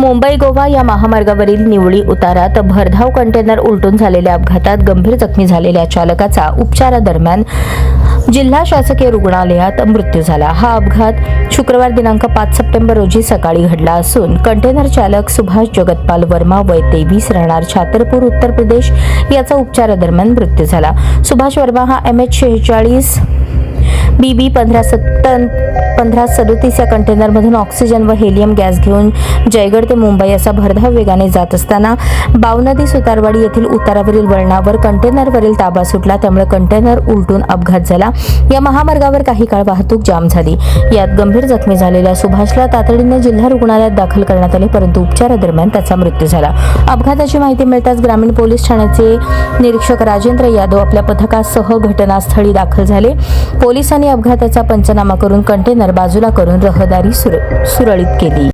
मुंबई गोवा या महामार्गावरील निवळी उतारात भरधाव कंटेनर उलटून झालेल्या अपघातात गंभीर जखमी झालेल्या चालकाचा उपचारादरम्यान जिल्हा शासकीय रुग्णालयात मृत्यू झाला. हा अपघात शुक्रवार दिनांक पाच सप्टेंबर रोजी सकाळी घडला असून कंटेनर चालक सुभाष जगतपाल वर्मा वय तेवीस राहणार छातरपूर उत्तर प्रदेश याचा उपचारादरम्यान मृत्यू झाला. सुभाष वर्मा हा एम एच शेहेचाळीस बी बी पंधरा सत्तन पंधरा सदोतीस या कंटेनरमधून ऑक्सिजन व हेलियम गॅस घेऊन जयगड ते मुंबई असा भरधाव वेगाने जात असताना बावनदी सुतारवाडी येथील उतारावरील वळणावर कंटेनरवरील ताबा सुटला. त्यामुळे कंटेनर उलटून अपघात झाला. या महामार्गावर काही काळ वाहतूक जाम झाली. यात गंभीर जखमी झालेल्या सुभाषला तातडीने जिल्हा रुग्णालयात दाखल करण्यात आले परंतु उपचारादरम्यान त्याचा मृत्यू झाला. अपघाताची माहिती मिळताच ग्रामीण पोलीस ठाण्याचे निरीक्षक राजेंद्र यादव आपल्या पथकासह घटनास्थळी दाखल झाले. पोलिसांनी अपघाताचा पंचनामा करून कंटेनर बाजूला करून रहदारी सुर- सुरळीत केली.